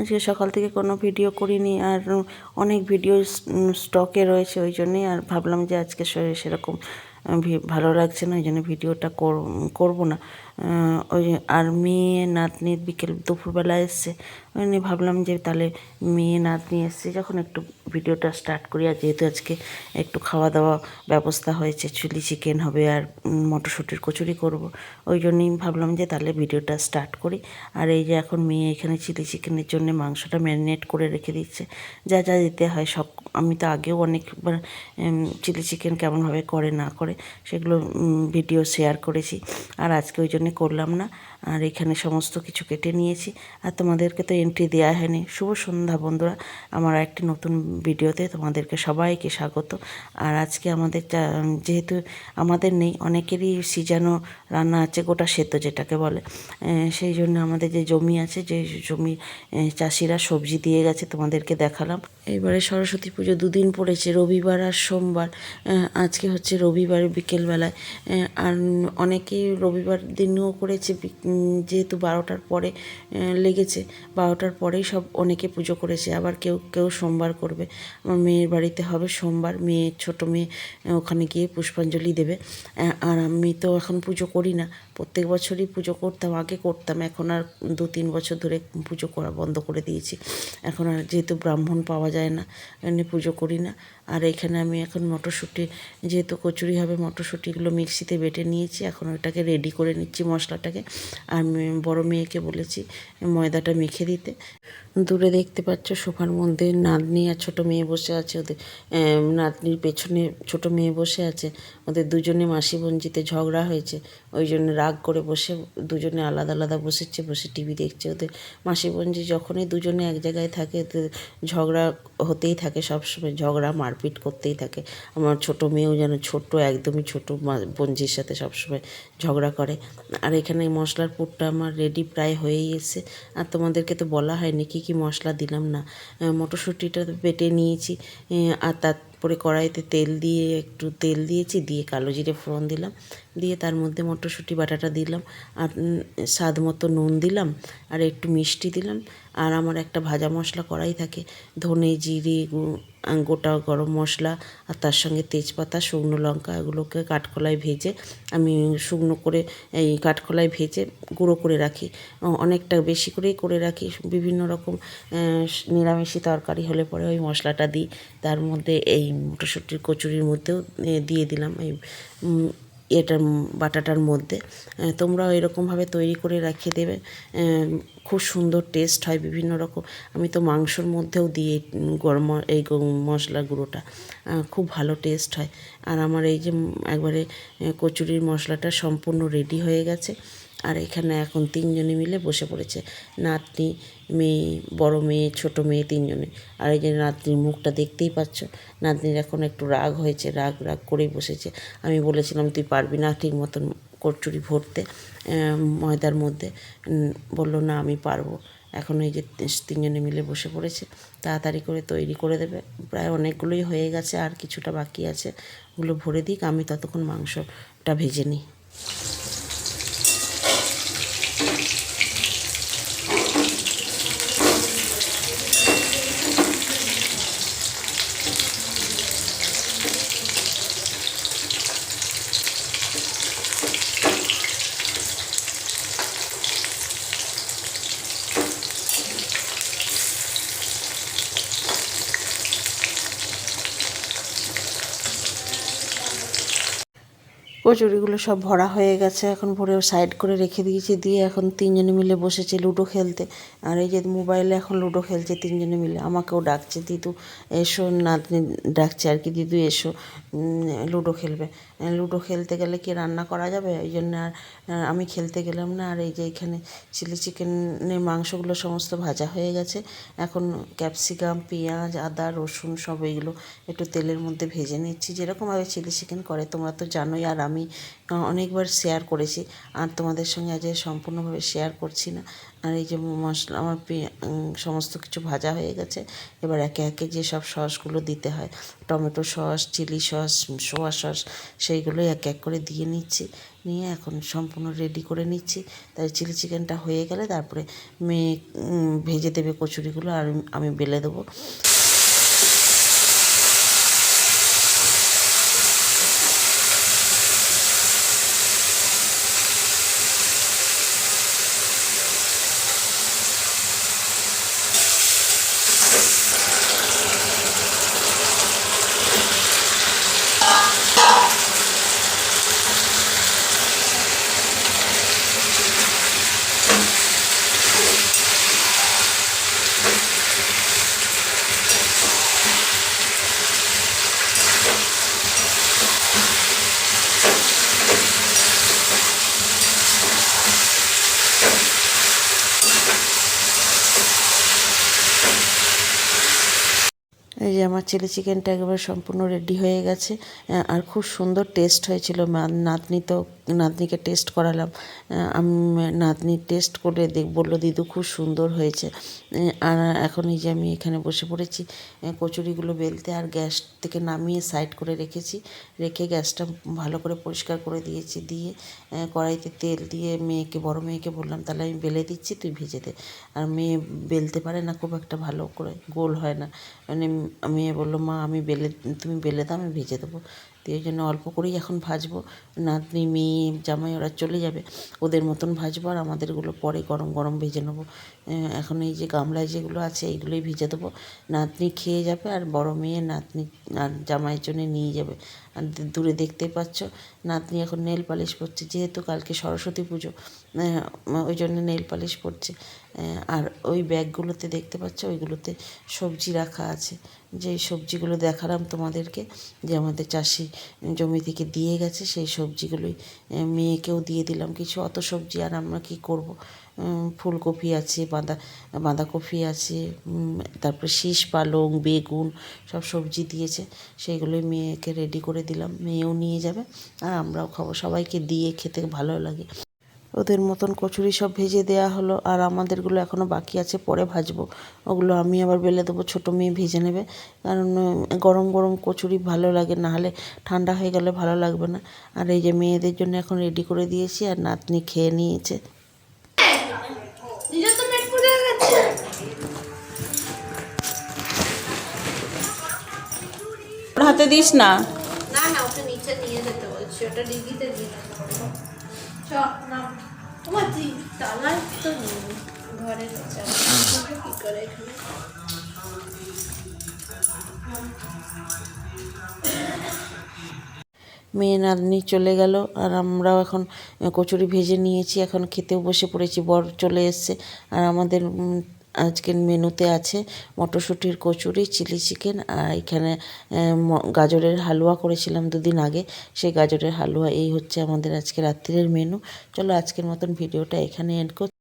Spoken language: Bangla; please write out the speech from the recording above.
আজকে সকাল থেকে কোনো ভিডিও করিনি আর অনেক ভিডিও স্টকে রয়েছে ওই জন্যেই আর ভাবলাম যে আজকে সেরকম ভালো লাগছে না, ওই জন্য ভিডিওটা কর- করব না। ওই আর মেয়ে নাতনির বিকেল দুপুরবেলা এসছে। ওই জন্য ভাবলাম যে তাহলে মেয়ে নাতনি এসছে যখন একটু ভিডিওটা স্টার্ট করি, আর যেহেতু আজকে একটু খাওয়া দাওয়া ব্যবস্থা হয়েছে চিলি চিকেন হবে আর মটরশুঁটির কচুরি করব, ওই জন্যই ভাবলাম যে তাহলে ভিডিওটা স্টার্ট করি। আর এই যে এখন মেয়ে এখানে চিলি চিকেনের জন্য মাংসটা ম্যারিনেট করে রেখে দিচ্ছে, যা যা দিতে হয় সব, আমি তো আগেও অনেকবার চিলি চিকেন কেমনভাবে করে না করে সেগুলো ভিডিও শেয়ার করেছি। আর আজকে ওই জন্য করলাম না আর এখানে সমস্ত কিছু কেটে নিয়েছি। আর তোমাদেরকে তো এন্ট্রি দেওয়া হয়নি। শুভ সন্ধ্যা বন্ধুরা। আমার একটি নতুন ভিডিওতে তোমাদেরকে সবাইকে স্বাগত। আর আজকে আমাদের যেহেতু আমাদের নেই, অনেকেরই সিজানো রান্না আছে, গোটা সেদ্ধ যেটাকে বলে। সেই জন্য আমাদের যে জমি আছে, যে জমি চাষিরা সবজি দিয়ে গেছে, তোমাদেরকে দেখালাম। এবারে সরস্বতী পুজো দুদিন পড়েছে, রবিবার আর সোমবার। আজকে হচ্ছে রবিবার বিকেলবেলায়। আর অনেকেই রবিবার দিনও করেছে যেহেতু বারোটার পরে লেগেছে। বারোটার পরেই সব অনেকে পুজো করেছে। আবার কেউ কেউ সোমবার করবে। আমার মেয়ের বাড়িতে হবে সোমবার। মেয়ে, ছোট মেয়ে ওখানে গিয়ে পুষ্পাঞ্জলি দেবে। আর আমি তো এখন পুজো করি না। প্রত্যেক বছরই পুজো করতাম, আগে করতাম। এখন আর দু, তিন বছর ধরে পুজো করা বন্ধ করে দিয়েছি। এখন আর যেহেতু ব্রাহ্মণ পাওয়া যায় না এমনি পুজো করি না। আর এখানে আমি এখন মটরশুঁটি, যেহেতু কচুরি হবে, মটরশুঁটিগুলো মিক্সিতে বেটে নিয়েছি। এখন ওটাকে রেডি করে নিচ্ছি মশলাটাকে। আর বড় মেয়েকে বলেছি ময়দাটা মেখে দিতে। দূরে দেখতে পাচ্ছ সোফার মধ্যে নাতনি আর ছোট মেয়ে বসে আছে ওদের নাতনির পেছনে ছোট মেয়ে বসে আছে, ওদের দুজনে মাসি বঞ্জিতে ঝগড়া হয়েছে, ওই জন্য রাগ করে বসে দুজনে আলাদা আলাদা বসেছে, বসে টিভি দেখছে ওদের। মাসি বঞ্জি যখনই দুজনে এক জায়গায় থাকে ঝগড়া হতেই থাকে সবসময়, ঝগড়া মারপিট করতেই থাকে। আমার ছোট মেয়েও যেন ছোট্ট, একদমই ছোট বোনজির সাথে সবসময় ঝগড়া করে। আর এখানে মশলার পুরটা আমার রেডি প্রায় হয়েই এসেছে। আর তোমাদেরকে তো বলা হয়নি কী কী মশলা দিলাম না। মটরশুঁটিটা বেটে নিয়েছি আর তারপরে কড়াইতে তেল দিয়ে একটু তেল দিয়েছি, দিয়ে কালো জিরে ফোড়ন দিলাম, দিয়ে তার মধ্যে মটরশুঁটি বাটাটা দিলাম, আর স্বাদ মতো নুন দিলাম, আর একটু মিষ্টি দিলাম আর আমার একটা ভাজা মশলা করাই থাকে। ধনে, জিরে গোটা গরম মশলা আর তার সঙ্গে তেজপাতা, শুকনো লঙ্কা এগুলোকে কাঠকলায় ভেজে আমি শুকনো করে এই কাঠকলায় ভেজে গুঁড়ো করে রাখি। অনেকটা বেশি করেই করে রাখি। বিভিন্ন রকম নিরামিষি তরকারি হলে পরে ওই মশলাটা দিই। তার মধ্যে এই মটরশুঁটির কচুরির মধ্যেও দিয়ে দিলাম। এই এটার বাটাটার মধ্যে। তোমরাও এরকমভাবে তৈরি করে রেখে দেবে। খুব সুন্দর টেস্ট হয় বিভিন্ন রকম। আমি তো মাংসর মধ্যেও দিই গরম এই মশলা গুঁড়োটা। খুব ভালো টেস্ট হয়। আর আমার এই যে একবারে কচুরির মশলাটা সম্পূর্ণ রেডি হয়ে গেছে। আর এখানে এখন তিনজনে মিলে বসে পড়েছে। নাতনি, মেয়ে, বড় মেয়ে, ছোট মেয়ে তিনজনে। আর এই যে নাতনির মুখটা দেখতেই পাচ্ছ, নাতনির এখন একটু রাগ হয়েছে, রাগ রাগ করেই বসেছে। আমি বলেছিলাম, তুই পারবি না ঠিক মতন কচুরি ভরতে ময়দার মধ্যে। বলল, না, আমি পারব। এখন এই যে তিনজনে মিলে বসে পড়েছে, তাড়াতাড়ি করে তৈরি করে দেবে। প্রায় অনেকগুলোই হয়ে গেছে, আর কিছুটা বাকি আছে। ওগুলো ভরে দিক, আমি ততক্ষণ মাংসটা ভেজে নিই। কচুরিগুলো সব ভরা হয়ে গেছে, এখন ভরে সাইড করে রেখে দিয়েছি, দিয়ে এখন তিনজনে মিলে বসেছে লুডো খেলতে। আর এই যে মোবাইলে এখন লুডো খেলছে তিনজনে মিলে, আমাকেও ডাকছে, দিদু, এসো, নাতনি ডাকছে আর কি, দিদু, এসো লুডো খেলবে। লুডো খেলতে গেলে কি রান্না করা যাবে? ওই জন্য আর আমি খেলতে গেলাম না, আর এই যে এখানে চিলি চিকেনের মাংসগুলো সমস্ত ভাজা হয়ে গেছে। এখন ক্যাপসিকাম পেঁয়াজ, আদা, রসুন সব এইগুলো একটু তেলের মধ্যে ভেজে নিচ্ছি। যেরকমভাবে চিলি চিকেন করে, তোমরা তো জানোই, আর আমি অনেকবার শেয়ার করেছি। আর তোমাদের সঙ্গে আজ সম্পূর্ণভাবে শেয়ার করছি না। আর এই যে মশলা, আমার সমস্ত কিছু ভাজা হয়ে গেছে। এবার একে একে যে সব সসগুলো দিতে হয়, tomato sauce, chilli sauce, soya sauce, সেইগুলোই এক এক করে দিয়ে নিচ্ছি। নিয়ে এখন সম্পূর্ণ রেডি করে নিচ্ছি। তাই চিলি চিকেনটা হয়ে গেলে তারপরে মেয়ে ভেজে দেবে কচুরিগুলো, আর আমি বেলে দেবো এই যে আমার চিলি চিকেনটা একেবারে সম্পূর্ণ রেডি হয়ে গেছে। আর খুব সুন্দর টেস্ট হয়েছিল। নাতনি তো নাতনিকে টেস্ট করালাম। আমি নাতনি টেস্ট করে দেখ, বলল, দিদু, খুব সুন্দর হয়েছে। আর এখন এই যে আমি এখানে বসে পড়েছি কচুরিগুলো বেলতে আর গ্যাস থেকে নামিয়ে সাইড করে রেখেছি। রেখে গ্যাসটা ভালো করে পরিষ্কার করে দিয়েছি, দিয়ে কড়াইতে তেল দিয়ে মেয়েকে, বড় মেয়েকে বললাম, তাহলে আমি বেলে দিচ্ছি, তুই ভেজে দে। আর মেয়ে বেলতে পারে না, খুব একটা ভালো করে, গোল হয় না। মানে মেয়ে বলল, মা, আমি বেলে, তুমি বেলে দাও, আমি ভেজে দেবো। ওই জন্য অল্প করেই এখন ভাজবো। নাতনি মেয়ে জামাই ওরা চলে যাবে। ওদের মতন ভাজবো আর আমাদেরগুলো পরে গরম গরম ভেজে নেব। এখন এই যে গামলায় যেগুলো আছে এইগুলোই ভেজে দেবো। নাতনি খেয়ে যাবে আর বড় মেয়ে নাতনি আর জামাইয়ের জন্য নিয়ে যাবে। আর দূরে দেখতেই পাচ্ছ নাতনি এখন নেল পালিশ করছে যেহেতু কালকে সরস্বতী পুজো ওই জন্য নেল পালিশ আহ, আর ওই ব্যাগগুলোতে দেখতে পাচ্ছ, ওইগুলোতে সবজি রাখা আছে। যে সবজিগুলো দেখালাম তোমাদেরকে, যে আমাদের চাষি জমি থেকে দিয়ে গেছে, সেই সবজিগুলোই মেয়েকেও দিয়ে দিলাম কিছু। অত সবজি আর আমরা কী করব? ফুলকপি আছে, বাঁধা, বাঁধাকপি আছে তারপরে শীষ পালং, বেগুন সব সবজি দিয়েছে। সেইগুলোই মেয়েকে রেডি করে দিলাম। মেয়েও নিয়ে যাবে, আর আমরাও খাব। সবাইকে দিয়ে খেতে ভালো লাগে। ওদের মতন কচুরি সব ভেজে দেওয়া হলো আর আমাদেরগুলো এখনও বাকি আছে পরে ভাজবো। ওগুলো আমি আবার বেলে দেবো ছোটো মেয়ে ভেজে নেবে। কারণ গরম গরম কচুরি ভালো লাগে না হলে ঠান্ডা হয়ে গেলে ভালো লাগবে না। আর এই যে মেয়েদের জন্য এখন রেডি করে দিয়েছি আর নাতনি খেয়ে নিয়েছে। হাতে দিস না। না না ওকে নিচে নিয়ে যেতে বলছি ওটা ডিগিতে দিয়ে চ না মেয়ে নাতনি চলে গেল, আর আমরাও এখন কচুরি ভেজে নিয়েছি, এখন খেতেও বসে পড়েছি, বর চলে এসছে, আর আমাদের আজকের মেনুতে আছে মটরশুঁটির কচুরি, চিলি চিকেন, আর এখানে গাজরের হালুয়া করেছিলাম দুদিন আগে। সেই গাজরের হালুয়া, এই হচ্ছে আমাদের আজকে রাত্রের মেনু। চলো আজকের মতন ভিডিওটা এখানে এন্ড করছি